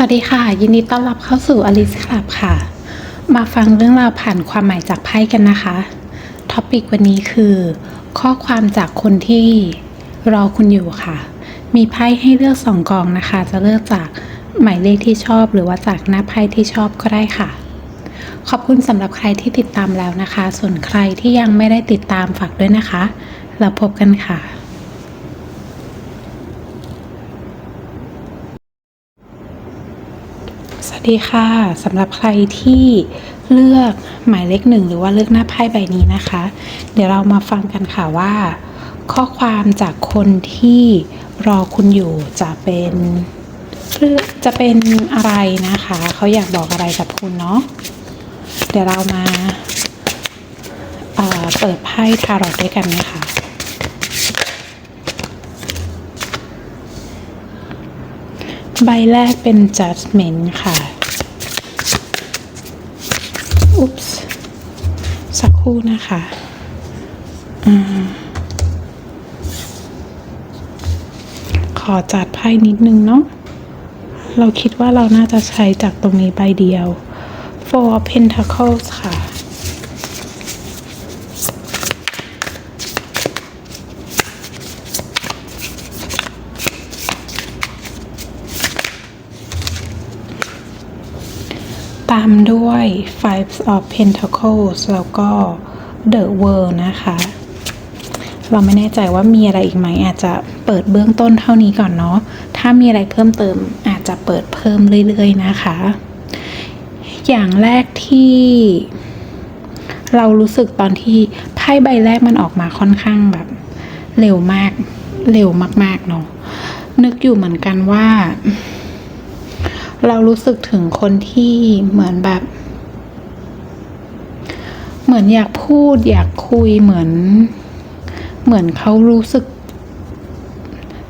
สวัสดีค่ะ ยินดีต้อนรับเข้าสู่อลิสคลับค่ะ มาฟังเรื่องราวผ่านความหมายจากไพ่กันนะคะท็อปิกวันนี้คือ ข้อความจากคนที่รอคุณอยู่ค่ะ มีไพ่ให้เลือกสองกองนะคะ จะเลือกจากหมายเลขที่ชอบ หรือว่าจากหน้าไพ่ที่ชอบก็ได้ค่ะ ขอบคุณสำหรับใครที่ติดตามแล้วนะคะ ส่วนใครที่ยังไม่ได้ติดตามฝากด้วยนะคะแล้วพบกันค่ะ สวัส ดีค่ะสำหรับใครที่เลือกหมายเลขหนึ่งหรือว่าเลือกหน้าไพ่ใบนี้นะคะ เดี๋ยวเรามาฟังกันค่ะว่า ข้อความจากคนที่รอคุณอยู่จะเป็นจะเป็นอะไรนะคะ เขาอยากบอกอะไรกับคุณเนาะเดี๋ยวเรามาเอ่อเปิดไพ่ทารอตด้วยกันนะคะใบแรกเป็น judgment ค่ะ อุ๊ปส์สัก คู่นะคะอขอจัดไพ่นิดนึงเนาะเราคิดว่าเราน่าจะใช้จากตรงนี้ใบเดียว four pentacles ค่ะ ตามด้วย Five of Pentacles แล้วก็ The World นะคะ เราไม่แน่ใจว่ามีอะไรอีกไหม อาจจะเปิดเบื้องต้นเท่านี้ก่อนเนาะ ถ้ามีอะไรเพิ่มเติมอาจจะเปิดเพิ่มเรื่อยๆนะคะ อย่างแรกที่เรารู้สึกตอนที่ไพ่ใบแรกมันออกมาค่อนข้างแบบ เร็วมาก เร็วมากๆเนาะ นึกอยู่เหมือนกันว่า เรารู้สึกถึงคนที่เหมือนแบบ เหมือนอยากพูด อยากคุยเหมือน เหมือนเขารู้สึก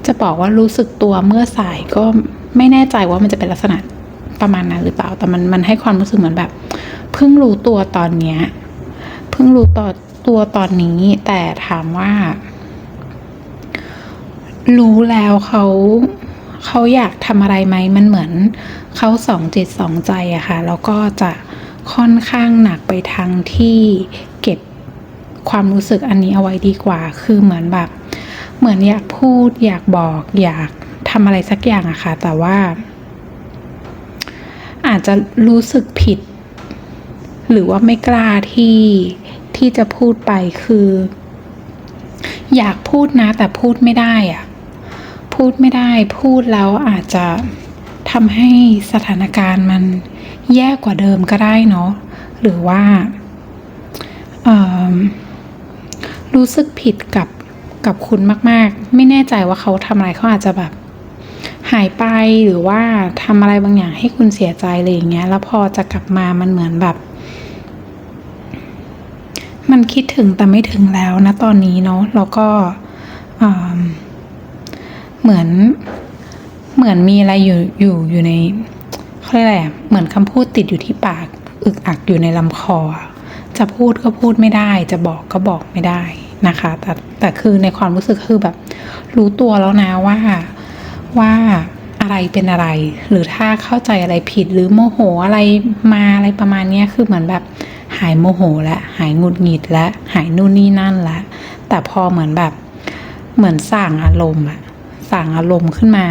จะบอกว่ารู้สึกตัวเมื่อสายก็ไม่แน่ใจว่ามันจะเป็นลักษณะประมาณนั้นหรือเปล่า แต่มันมันให้ความรู้สึกเหมือนแบบเพิ่งรู้ตัวตอนเนี้ยเพิ่งรู้ต่อตัวตอนนี้ แต่ถามว่า รู้แล้วเขา เขาอยากทำอะไรไหมมันเหมือนเขาสองจิตสองใจอะค่ะแล้วก็จะค่อนข้างหนักไปทางที่เก็บความรู้สึกอันนี้เอาไว้ดีกว่า คือเหมือนแบบ เหมือนอยากพูด อยากบอก อยากทำอะไรสักอย่างอะค่ะ แต่ว่า อาจจะรู้สึกผิด หรือว่าไม่กล้าที่ที่จะพูดไปคือ อยากพูดนะ แต่พูดไม่ได้อะ พูดไม่ได้พูดแล้วอาจจะทำให้สถานการณ์มันแย่กว่าเดิมก็ได้เนาะหรือว่ารู้สึกผิดกับกับคุณมาก ๆ ไม่แน่ใจว่าเขาทำอะไรเขาอาจจะแบบ หายไปหรือว่าทำอะไรบางอย่างให้คุณเสียใจอะไรอย่างเงี้ย แล้วพอจะกลับมามันเหมือนแบบ มันคิดถึงแต่ไม่ถึงแล้วนะตอนนี้เนาะแล้วก็อ่า เหมือน เหมือนมีอะไรอยู่อยู่อยู่ในเขาเรียกอะไรเหมือนคำพูดติดอยู่ที่ปาก อึกอักอยู่ในลำคอ จะพูดก็พูดไม่ได้ จะบอกก็บอกไม่ได้นะคะ แต่แต่คือในความรู้สึกคือแบบ รู้ตัวแล้วนะว่าว่าอะไรเป็นอะไร หรือถ้าเข้าใจอะไรผิดหรือโมโหอะไรมาอะไรประมาณนี้คือเหมือนแบบหายโมโหแล้วหายหงุดหงิดแล้วหายนู่นนี่นั่นล้วแต่พอเหมือนแบบเหมือนสั่งอารมณ์อะ สั่งอารมณ์ขึ้นมา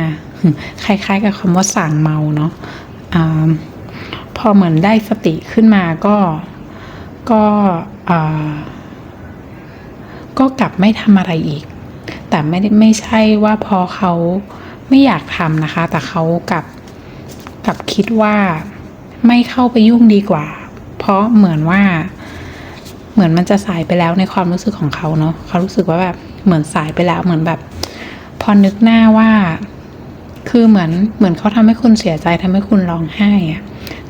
คล้ายๆ กับคำว่าสั่งเมาเนาะอพอเหมือนได้สติขึ้นมาก็ก็ก็กลับไม่ทำอะไรอีก แต่ไม่ได้ไม่ใช่ว่าพอเขาไม่อยากทำนะคะ แต่เขากลับกลับคิดว่าไม่เข้าไปยุ่งดีกว่า เพราะเหมือนว่าเหมือนมันจะสายไปแล้วในความรู้สึกของเขาเนาะเขารู้สึกว่าแบบเหมือนสายไปแล้วเหมือนแบบ อนึกหน้าว่า คือเหมือนเหมือนเขาทำให้คุณเสียใจทำให้คุณร้องไห้อะ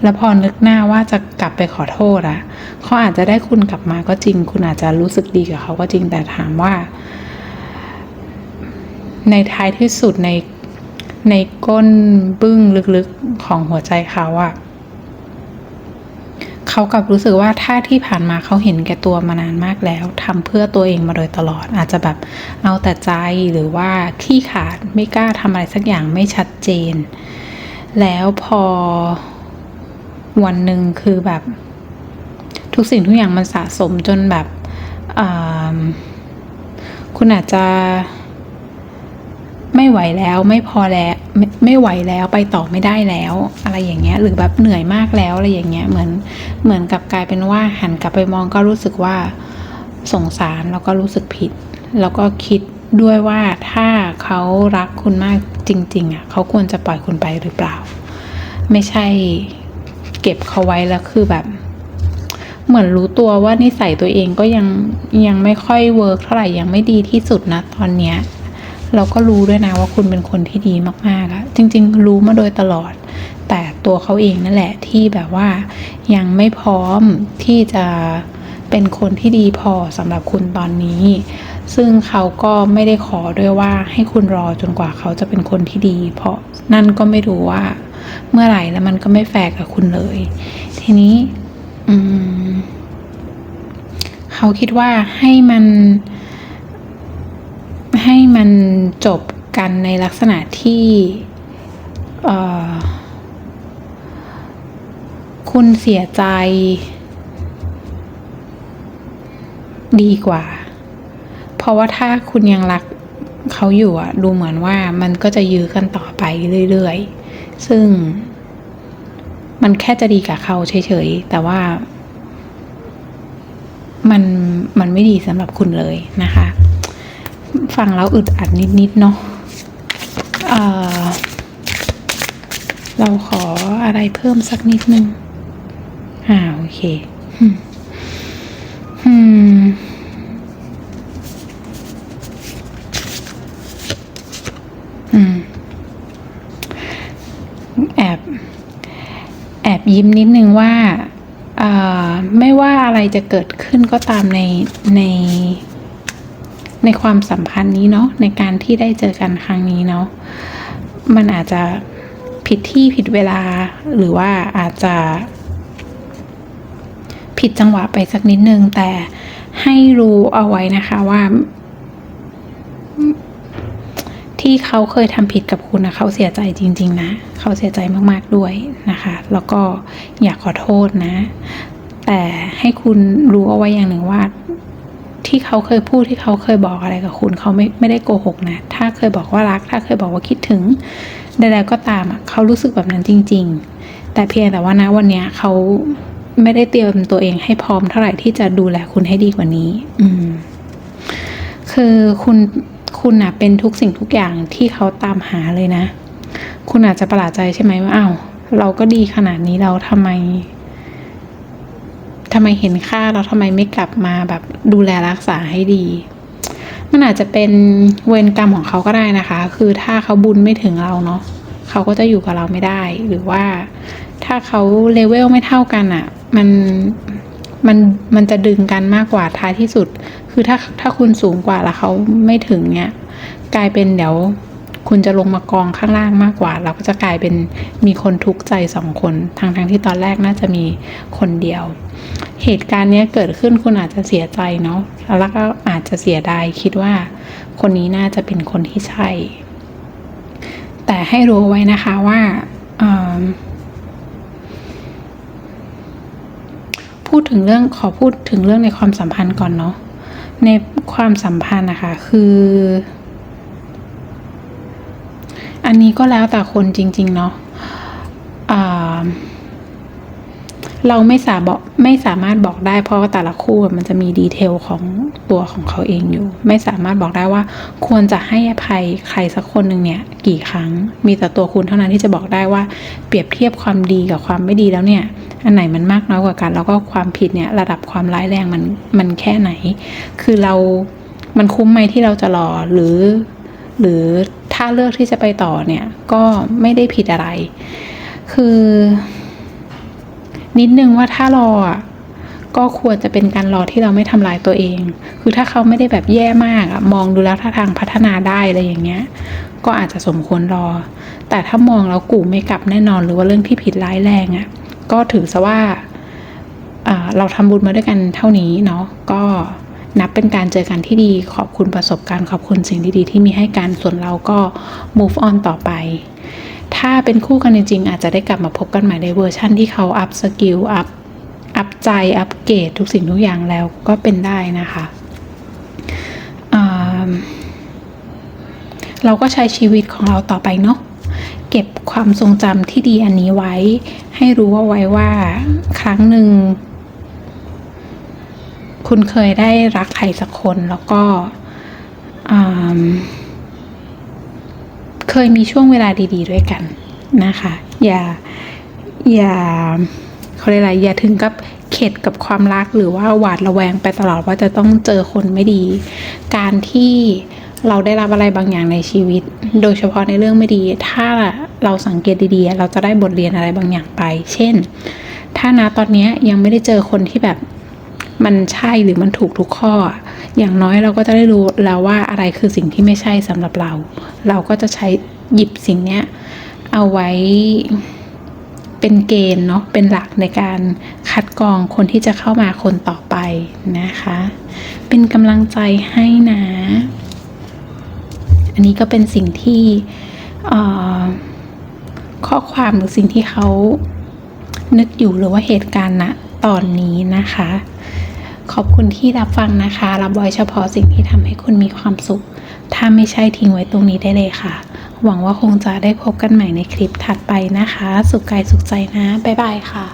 แล้วพอนึกหน้าว่าจะกลับไปขอโทษอะเขาอาจจะได้คุณกลับมาก็จริง คุณอาจจะรู้สึกดีกับเขาก็จริงแต่ถามว่า ในท้ายที่สุดในในก้นบึ้งลึกๆของหัวใจเขาอะ เขากลับรู้สึกว่าถ้าที่ผ่านมาเขาเห็นแก่ตัวมานานมากแล้วทำเพื่อตัวเองมาโดยตลอด อาจจะแบบเอาแต่ใจหรือว่าขี้ขาดไม่กล้าทำอะไรสักอย่างไม่ชัดเจน แล้วพอวันหนึ่งคือแบบ ทุกสิ่งทุกอย่างมันสะสมจนแบบคุณอาจจะ ไม่ไหวแล้วไม่พอแล้วไม่ไม่ไหวแล้วไปต่อไม่ได้แล้ว อะไรอย่างเงี้ย หรือแบบเหนื่อยมากแล้วอะไรอย่างเงี้ยเหมือนเหมือนกับกลายเป็นว่าหันกลับไปมองก็รู้สึกว่าสงสารแล้วก็รู้สึกผิด แล้วก็คิดด้วยว่าถ้าเขารักคุณมากจริง ๆอะเขาควรจะปล่อยคุณไปหรือเปล่า ไม่ใช่เก็บเขาไว้แล้วคือแบบ เหมือนรู้ตัวว่านิสัยตัวเองก็ยังยังไม่ค่อยเวิร์กเท่าไหร่ยังไม่ดีที่สุดนะตอนเนี้ย เราก็รู้ด้วยนะว่าคุณเป็นคนที่ดีมากๆอะจริง ๆ รู้มาโดยตลอด แต่ตัวเขาเองนั่นแหละที่แบบว่ายังไม่พร้อมที่จะเป็นคนที่ดีพอสำหรับคุณตอนนี้ ซึ่งเขาก็ไม่ได้ขอด้วยว่าให้คุณรอจนกว่าเขาจะเป็นคนที่ดี เพราะนั่นก็ไม่รู้ว่า เมื่อไหร่แล้วมันก็ไม่แฟร์กับคุณเลย ทีนี้เขาคิดว่าให้มัน ให้มันจบกันในลักษณะที่คุณเสียใจ ดีกว่า เพราะว่าถ้าคุณยังรักเขาอยู่อะดูเหมือนว่ามันก็จะยื้อกันต่อไปเรื่อยๆ ซึ่งมันแค่จะดีกับเขาเฉยๆ แต่ว่ามันมันไม่ดีสำหรับคุณเลยนะคะ ฟังแล้วอึดอัดนิด ๆ เนาะเอ่อเราขออะไรเพิ่มสักนิดนึง อ่า โอเคอืมอืมอืม แอบ แอบยิ้มนิดนึงว่า ไม่ว่าอะไรจะเกิดขึ้นก็ตามในใน ในความสัมพันธ์นี้เนาะในการที่ได้เจอกันครั้งนี้เนาะมันอาจจะผิดที่ผิดเวลาหรือว่าอาจจะ ผิดจังหวะไปสักนิดนึง แต่ให้รู้เอาไว้นะคะว่า ที่เขาเคยทำผิดกับคุณนะเขาเสียใจจริง ๆ นะ เขาเสียใจมากๆด้วยนะคะ แล้วก็อยากขอโทษนะ แต่ให้คุณรู้เอาไว้อย่างหนึ่งว่า ที่เขาเคยพูดที่เขาเคยบอกอะไรกับคุณเขาไม่ไม่ได้โกหกนะ ถ้าเคยบอกว่ารัก ถ้าเคยบอกว่าคิดถึงใดๆก็ตามอะเขารู้สึกแบบนั้นจริง ๆ แต่เพียงแต่ว่านะวันเนี้ยเขาไม่ได้เตรียมตัวเองให้พร้อมเท่าไหร่ที่จะดูแลคุณให้ดีกว่านี้ อืม คือคุณคุณน่ะเป็นทุกสิ่งทุกอย่างที่เขาตามหาเลยนะ คุณอาจจะประหลาดใจใช่ไหมว่าอ้าวเราก็ดีขนาดนี้เราทำไม ทำไมเห็นค่าเราทำไมไม่กลับมาแบบดูแลรักษาให้ดี มันอาจจะเป็นเวรกรรมของเขาก็ได้นะคะ คือถ้าเขาบุญไม่ถึงเราเนาะเขาก็จะอยู่กับเราไม่ได้ หรือว่าถ้าเขาเลเวลไม่เท่ากันอะ่ะ มันมันมันจะดึงกันมากกว่าท้ายที่สุด คือถ้าถ้าคุณสูงกว่าแล้วเขาไม่ถึงเนี่ย กลายเป็นเดี๋ยว คุณจะลงมากองข้างล่างมากกว่า เราก็จะกลายเป็นมีคนทุกข์ใจสองคนทางทางที่ตอนแรกน่าจะมีคนเดียว เหตุการณ์นี้เกิดขึ้นคุณอาจจะเสียใจเนาะแล้วก็อาจจะเสียดายคิดว่า คนนี้น่าจะเป็นคนที่ใช่ แต่ให้รู้ไว้นะคะว่าพูดถึงเรื่องขอพูดถึงเรื่องในความสัมพันธ์ก่อนเนาะในความสัมพันธ์นะคะคือ อันนี้ก็แล้วแต่คนจริง ๆ เนาะเราไม่สาบอกไม่สามารถบอกได้เพราะว่าแต่ละคู่มันจะมีดีเทลของตัวของเขาเองอยู่ ไม่สามารถบอกได้ว่า ควรจะให้อภัยใครสักคนหนึ่งเนี่ย กี่ครั้ง มีแต่ตัวคุณเท่านั้นที่จะบอกได้ว่า เปรียบเทียบความดีกับความไม่ดีแล้วเนี่ย อันไหนมันมากน้อยกว่ากัน แล้วก็ความผิดเนี่ยระดับความร้ายแรงมันมันแค่ไหน คือเรา มันคุ้มไหมที่เราจะรอหรือ หรือ ถ้าเลือกที่จะไปต่อเนี่ย ก็ไม่ได้ผิดอะไร คือ นิดนึงว่าถ้ารออะก็ควรจะเป็นการรอที่เราไม่ทำลายตัวเอง คือถ้าเขาไม่ได้แบบแย่มากอะมองดูแล้วท่าทางพัฒนาได้อะไรอย่างเงี้ย ก็อาจจะสมควรรอ แต่ถ้ามองแล้วกูไม่กลับแน่นอนหรือว่าเรื่องที่ผิดร้ายแรงอะก็ถือซะว่าอ่าเราทำบุญมาด้วยกันเท่านี้เนาะ ก็ นับเป็นการเจอกันที่ดีขอบคุณประสบการณ์ขอบคุณสิ่งดีๆที่มีให้กันส่วนเราก็ move on ต่อไป ถ้าเป็นคู่กันจริงๆอาจจะได้กลับมาพบกันใหม่ในเวอร์ชั่นที่เขาอัพสกิลอัพอัพใจอัพเกรดทุกสิ่งทุกอย่างแล้วก็เป็นได้นะคะเราก็ใช้ชีวิตของเราต่อไปเนาะเก็บความทรงจำที่ดีอันนี้ไว้ ให้รู้ว่าไว้ว่าครั้งหนึ่ง คุณเคยได้รักใครสักคนแล้วก็เคยมีช่วงเวลาดี ๆ ด้วยกันนะคะ อย่าอย่าเขาเรียกอะไรอย่าถึงกับเข็ดกับความรักหรือว่าหวาดระแวงไปตลอดว่าจะต้องเจอคนไม่ดี การที่เราได้รับอะไรบางอย่างในชีวิต โดยเฉพาะในเรื่องไม่ดี ถ้าเราสังเกตดีๆ เราจะได้บทเรียนอะไรบางอย่างไป เช่น ถ้านะตอนนี้ยังไม่ได้เจอคนที่แบบ มันใช่หรือมันถูกทุกข้อ อย่างน้อยเราก็จะได้รู้แล้วว่าอะไรคือสิ่งที่ไม่ใช่สำหรับเรา เราก็จะใช้หยิบสิ่งเนี้ยเอาไว้เป็นเกณฑ์เนาะเป็นหลักในการคัดกรองคนที่จะเข้ามาคนต่อไปนะคะ เป็นกำลังใจให้นะ อันนี้ก็เป็นสิ่งที่ข้อความหรือสิ่งที่เขานึกอยู่หรือว่าเหตุการณ์ณตอนนี้นะคะ ขอบคุณที่รับฟังนะคะ รับไว้เฉพาะสิ่งที่ทำให้คุณมีความสุข ถ้าไม่ใช่ทิ้งไว้ตรงนี้ได้เลยค่ะ หวังว่าคงจะได้พบกันใหม่ในคลิปถัดไปนะคะ สุขกายสุขใจนะ บ๊ายบายค่ะ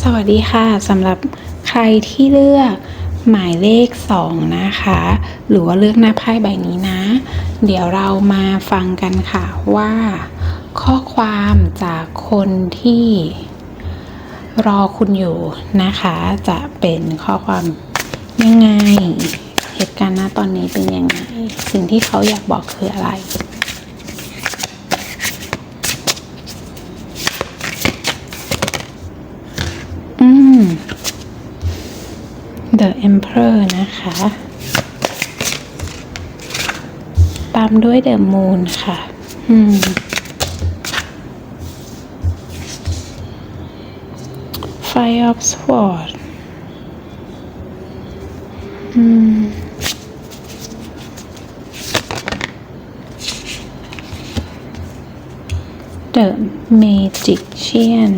สวัสดีค่ะสำหรับใครที่เลือกหมายเลข 2 นะคะ หรือว่าเลือกหน้าไพ่ใบนี้นะ เดี๋ยวเรามาฟังกันค่ะว่า ข้อความจากคนที่ รอคุณอยู่นะคะ จะเป็นข้อความยังไง เหตุการณ์ณตอนนี้เป็นยังไง สิ่งที่เขาอยากบอกคืออะไรอืม The Emperor นะคะ ตามด้วย The Moon ค่ะ อืม Five of Swords อืม The Magician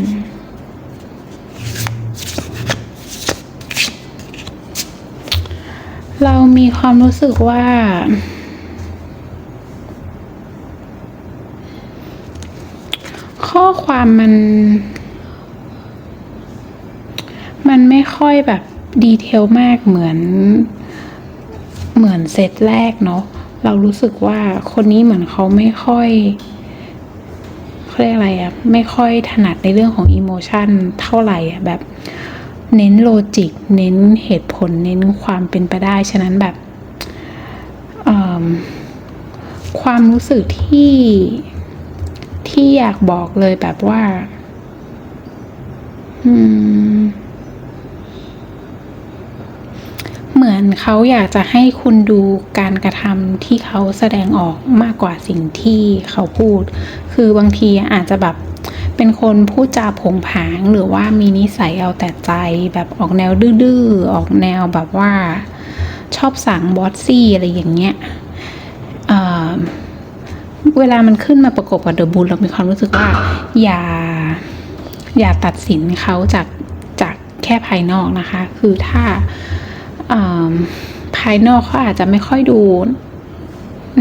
เรามีความรู้สึกว่า ข้อความมัน มัน ไม่ค่อยแบบดีเทลมากเหมือน เหมือนเซตแรกเนาะเรารู้สึกว่าคนนี้เหมือนเขาไม่ค่อยเขาเรียกอะไรอะไม่ค่อยถนัดในเรื่องของอิโมชันเท่าไหร่อะแบบ เน้นโลจิก เน้นเหตุผล เน้นความเป็นไปได้ ฉะนั้นแบบความรู้สึกที่ที่อยากบอกเลยแบบว่า อืม เหมือนเขาอยากจะให้คุณดูการกระทำที่เขาแสดงออกมากกว่าสิ่งที่เขาพูด คือบางทีอาจจะแบบเป็นคนพูดจาผงผางหรือว่ามีนิสัยเอาแต่ใจแบบออกแนวดื้อๆออกแนวแบบว่าชอบสั่งบอสซี่อะไรอย่างเงี้ยเเวลามันขึ้นมาประกบกับเดอะบูลเรามีความรู้สึกว่า อย่าอย่าตัดสินเขาจากจากแค่ภายนอกนะคะ คือถ้า ภายนอกเขาอาจจะไม่ค่อยดู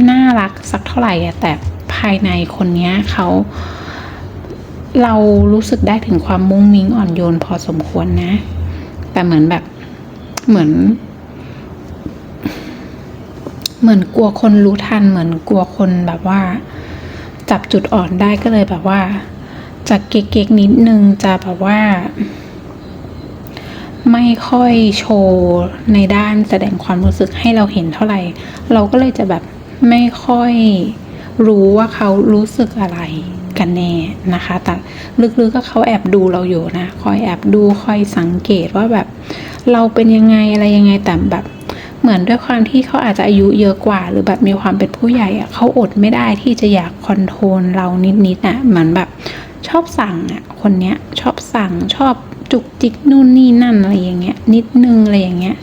น่ารักสักเท่าไหร่แต่ภายในคนเนี้ยเขาเรารู้สึกได้ถึงความมุ้งมิ้งอ่อนโยนพอสมควรนะ แต่เหมือนแบบเหมือน เหมือนกลัวคนรู้ทัน เหมือนกลัวคนแบบว่า จับจุดอ่อนได้ก็เลยแบบว่าจะเก๊กๆนิดนึงจะแบบว่า ไม่ค่อยโชว์ในด้านแสดงความรู้สึกให้เราเห็นเท่าไหร่ เราก็เลยจะแบบไม่ค่อยรู้ว่าเขารู้สึกอะไรกันแน่นะคะ แต่ลึกๆก็เขาแอบดูเราอยู่นะ คอยแอบดูคอยสังเกตว่าแบบ เราเป็นยังไงอะไรยังไงแต่แบบเหมือนด้วยความที่เขาอาจจะอายุเยอะกว่า หรือแบบมีความเป็นผู้ใหญ่อะเขาอดไม่ได้ที่จะอยากคอนโทรลเรานิดๆอะเหมือนแบบชอบสั่งอะคนเนี้ยชอบสั่งชอบ จุกจิกนู่นนี่นั่นอะไรอย่างเงี้ยนิดนึงอะไรอย่างเงี้ย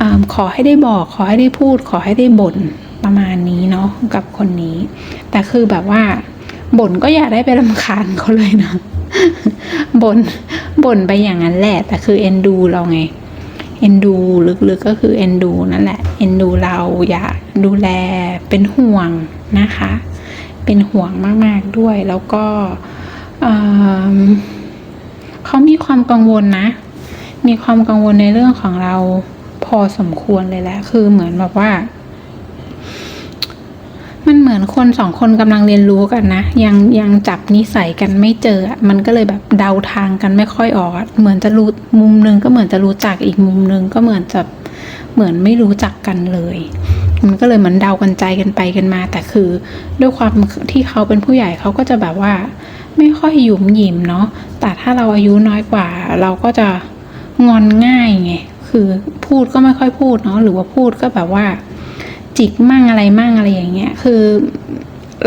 อขอให้ได้บอกขอให้ได้พูด ขอให้ได้บ่นประมาณนี้เนาะกับคนนี้ แต่คือแบบว่าบ่นก็อย่าได้ไปรำคาญเขาเลยนะบ่นบ่นไปอย่างนั้นแหละ แต่คือเอ็นดูเราไงเอ็นดูลึกๆก็คือเอ็นดูนั่นแหละเอ็นดูเราอยากดูแลเป็นห่วงนะคะ เป็นห่วงมากๆด้วยแล้วก็ เขามีความกังวลนะ มีความกังวลในเรื่องของเราพอสมควรเลยแหละ คือเหมือนแบบว่า มันเหมือนคนสองคนกำลังเรียนรู้กันนะ ยังยังจับนิสัยกันไม่เจอ มันก็เลยแบบเดาทางกันไม่ค่อยออก เหมือนจะรู้มุมนึงก็เหมือนจะรู้จักอีกมุมนึงก็เหมือนจะเหมือนไม่รู้จักกันเลยมันก็เลยเหมือนเดากันใจกันไปกันมา แต่คือด้วยความที่เขาเป็นผู้ใหญ่เขาก็จะแบบว่า ไม่ค่อยหยุมหยิมเนาะแต่ถ้าเราอายุน้อยกว่า เราก็จะงอนง่ายไงคือพูดก็ไม่ค่อยพูดเนาะหรือว่าพูดก็แบบว่า จิกมั่งอะไรมั่งอะไรอย่างเงี้ย คือ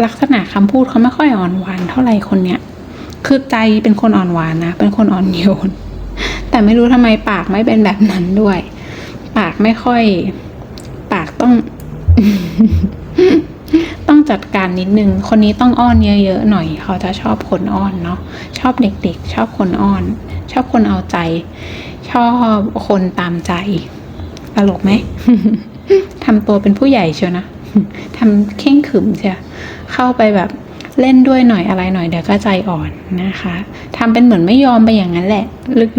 ลักษณะคำพูดเขาไม่ค่อยอ่อนหวานเท่าไหร่คนเนี้ยคือใจเป็นคนอ่อนหวานนะเป็นคนอ่อนโยน แต่ไม่รู้ทำไมปากไม่เป็นแบบนั้นด้วย ปากไม่ค่อย ปากต้อง ต้องจัดการนิดนึง คนนี้ต้องอ้อนเยอะๆหน่อย เขาจะชอบคนอ้อนเนาะ ชอบเด็กๆ ชอบคนอ้อน ชอบคนเอาใจ ชอบคนตามใจ ตลกไหมทำตัวเป็นผู้ใหญ่เชียวนะทำเข่งขึมเชียวเข้าไปแบบเล่นด้วยหน่อยอะไรหน่อยเดี๋ยวก็ใจอ่อนนะคะทำเป็นเหมือนไม่ยอมไปอย่างนั้นแหละ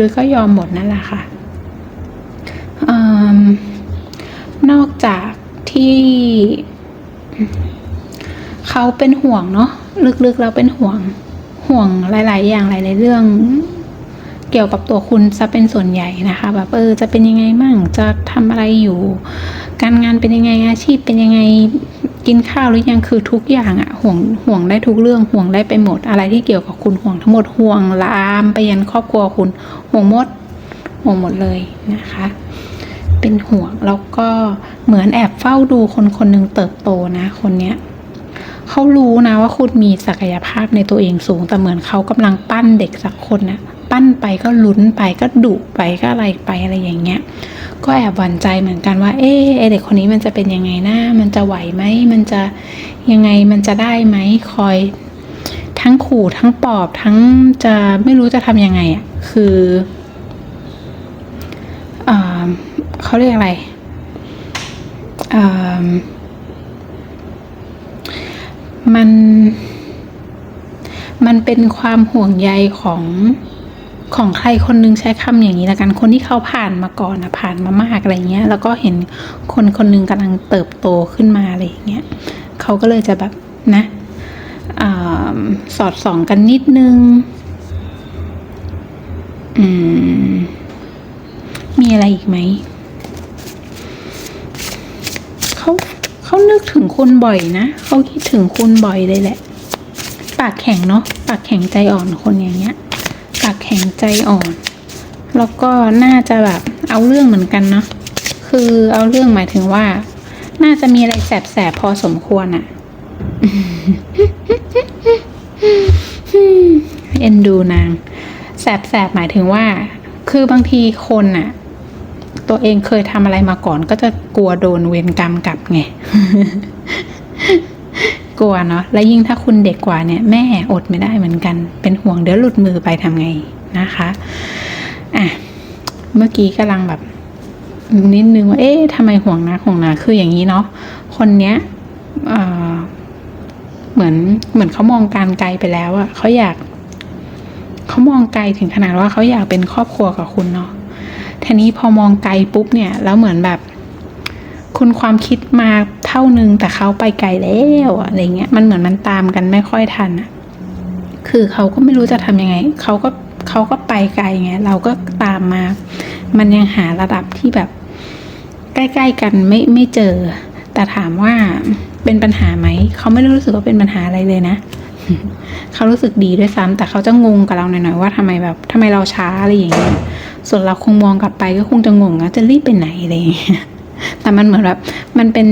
ลึกๆก็ยอมหมดนั่นแหละค่ะอนอกจากที่ เขาเป็นห่วงเนาะลึกๆแล้วเป็นห่วงห่วงหลาย ๆ อย่างหลาย ๆ เรื่องเกี่ยวกับตัวคุณซะเป็นส่วนใหญ่นะคะ แบบเออจะเป็นยังไงมั่งจะทำอะไรอยู่ การงานเป็นยังไงอาชีพเป็นยังไงกินข้าวหรือยังคือทุกอย่างอะห่วงห่วงได้ทุกเรื่องห่วงได้ไปหมดอะไรที่เกี่ยวกับคุณห่วงทั้งหมดห่วงลามไปยันครอบครัวคุณห่วงหมดห่วงหมดเลยนะคะ เป็นห่วงแล้วก็เหมือนแอบเฝ้าดูคนคนหนึ่งเติบโตนะคนเนี้ย เขารู้นะว่าคุณมีศักยภาพในตัวเองสูง แต่เหมือนเขากำลังปั้นเด็กสักคนนะปั้นไปก็ลุ้นไปก็ดุไปก็อะไรไปอะไรอย่างเงี้ย ก็แอบหวั่นใจเหมือนกันว่า เอ๊ะไอเด็กคนนี้มันจะเป็นยังไงนะมันจะไหวไหมมันจะยังไงมันจะได้ไหมคอย ทั้งขู่ทั้งปลอบทั้งจะไม่รู้จะทำยังไงอะคืออ่าเขาเรียกอะไรอ่า มัน มันเป็นความห่วงใยของของใครคนนึงใช้คำอย่างนี้ละกันคนที่เขาผ่านมาก่อนนะผ่านมามากอะไรเงี้ย แล้วก็เห็นคนคนนึงกำลังเติบโตขึ้นมาอะไรอย่างเงี้ยเขาก็เลยจะแบบนะอาสอดส่องกันนิดนึง อืม มีอะไรอีกไหม เขา กถึงคุณบ่อยนะเขาคิดถึงคุณบ่อยเลยแหละ ปากแข็งเนาะปากแข็งใจอ่อนคนอย่างเงี้ย ปากแข็งใจอ่อน แล้วก็น่าจะแบบเอาเรื่องเหมือนกันเนาะคือเอาเรื่องหมายถึงว่า น่าจะมีอะไรแสบๆพอสมควรอะเอ็นดูนางแสบๆหมายถึงว่า คือบางทีคนอะ ตัวเองเคยทำอะไรมาก่อน ก็จะกลัวโดนเวรกรรมกลับไง กลัวเนาะ และยิ่งถ้าคุณเด็กกว่าเนี่ย แม่อดไม่ได้เหมือนกัน เป็นห่วงเดี๋ยวหลุดมือไปทำไงนะคะ อะ เมื่อกี้กำลังแบบ นิดนึงว่า เอ๊ะทำไมห่วงนะห่วงนะคืออย่างนี้เนาะ คนเนี้ยเอ่อเหมือน เหมือนเขามองการไกลไปแล้วอะเขาอยาก เขามองไกลถึงขนาดว่าเขาอยากเป็นครอบครัวกับคุณเนาะ ทีนี้พอมองไกลปุ๊บเนี่ยแล้วเหมือนแบบ คุณความคิดมาเท่านึงแต่เขาไปไกลแล้วอะอะไรเงี้ยมันเหมือนมันตามกันไม่ค่อยทันอะคือเขาก็ไม่รู้จะทำยังไงเขาก็เขาก็ไปไกลไงเราก็ตามมา มันยังหาระดับที่แบบ ใกล้ ๆ กันไม่ไม่เจอ แต่ถามว่าเป็นปัญหาไหมเขาไม่ได้รู้สึกว่าเป็นปัญหาอะไรเลยนะเขารู้สึกดีด้วยซ้ำแต่เขาจะงงกับเราหน่อยๆว่าทำไมแบบทำไมเราช้าอะไรอย่างเงี้ย ส่วนเราคงมองกลับไปก็คงจะงงนะจะรีบไปไหนอะไรอย่างเลยแต่มันเหมือนแบบมันเป็น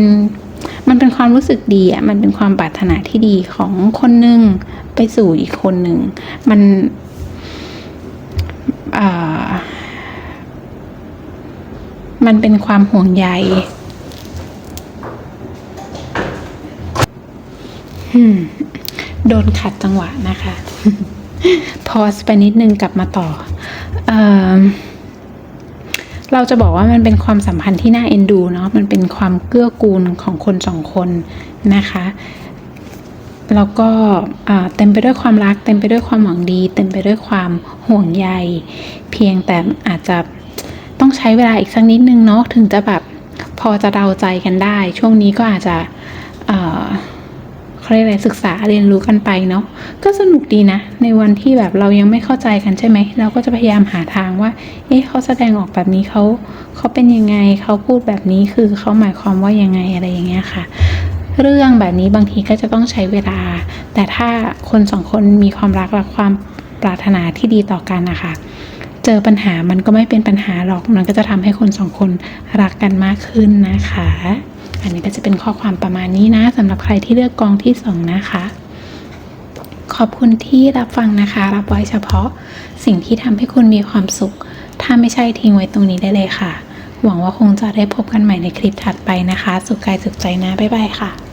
มันเป็นความรู้สึกดีอะมันเป็นความปรารถนาที่ดีของคนหนึ่งไปสู่อีกคนหนึ่งมันมันเป็นความห่วงใยโดนขัดจังหวะนะคะ พอสไปนิดนึงกลับมาต่อ เราจะบอกว่ามันเป็นความสัมพันธ์ที่น่าเอ็นดูเนาะมันเป็นความเกื้อกูลของคนสองคนนะคะแล้วก็เต็มไปด้วยความรัก เต็มไปด้วยความหวังดี เต็มไปด้วยความห่วงใย เพียงแต่อาจจะต้องใช้เวลาอีกสักนิดนึงเนาะถึงจะแบบพอจะเดาใจกันได้ ช่วงนี้ก็อาจจะ เขาเรียกอะไรศึกษาเรียนรู้กันไปเนาะก็สนุกดีนะ ในวันที่แบบเรายังไม่เข้าใจกันใช่ไหมเราก็จะพยายามหาทางว่า เอ๊ะเขาแสดงออกแบบนี้เขาเขาเป็นยังไงเขาพูดแบบนี้คือเขาหมายความว่ายังไงอะไรอย่างเงี้ยค่ะ เรื่องแบบนี้บางทีก็จะต้องใช้เวลา แต่ถ้าคนสองคนมีความรักและความปรารถนาที่ดีต่อกันนะคะเจอปัญหามันก็ไม่เป็นปัญหาหรอก มันก็จะทำให้คนสองคนรักกันมากขึ้นนะคะ อันนี้ก็จะเป็นข้อความประมาณนี้นะสำหรับใครที่เลือกกองที่สองนะคะขอบคุณที่รับฟังนะคะ รับไว้เฉพาะสิ่งที่ทำให้คุณมีความสุข ถ้าไม่ใช่ทิ้งไว้ตรงนี้ได้เลยค่ะ หวังว่าคงจะได้พบกันใหม่ในคลิปถัดไปนะคะ สุขกายสุขใจนะ บ๊ายบายค่ะ